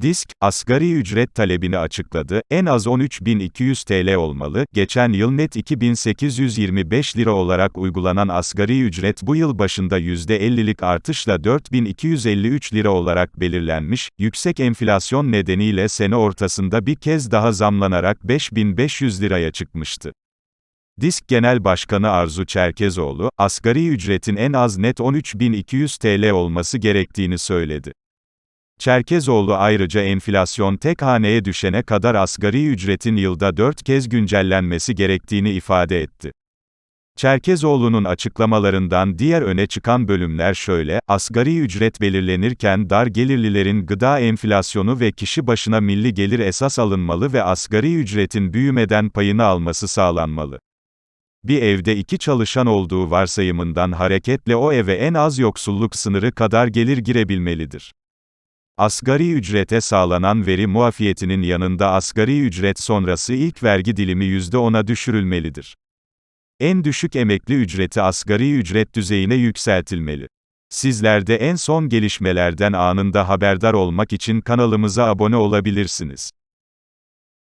Disk, asgari ücret talebini açıkladı, en az 13.200 TL olmalı, geçen yıl net 2.825 lira olarak uygulanan asgari ücret bu yıl başında %50'lik artışla 4.253 lira olarak belirlenmiş, yüksek enflasyon nedeniyle sene ortasında bir kez daha zamlanarak 5.500 liraya çıkmıştı. Disk Genel Başkanı Arzu Çerkezoğlu, asgari ücretin en az net 13.200 TL olması gerektiğini söyledi. Çerkezoğlu ayrıca enflasyon tek haneye düşene kadar asgari ücretin yılda 4 kez güncellenmesi gerektiğini ifade etti. Çerkezoğlu'nun açıklamalarından diğer öne çıkan bölümler şöyle, asgari ücret belirlenirken dar gelirlilerin gıda enflasyonu ve kişi başına milli gelir esas alınmalı ve asgari ücretin büyümeden payını alması sağlanmalı. Bir evde iki çalışan olduğu varsayımından hareketle o eve en az yoksulluk sınırı kadar gelir girebilmelidir. Asgari ücrete sağlanan veri muafiyetinin yanında asgari ücret sonrası ilk vergi dilimi %10'a düşürülmelidir. En düşük emekli ücreti asgari ücret düzeyine yükseltilmeli. Sizler de en son gelişmelerden anında haberdar olmak için kanalımıza abone olabilirsiniz.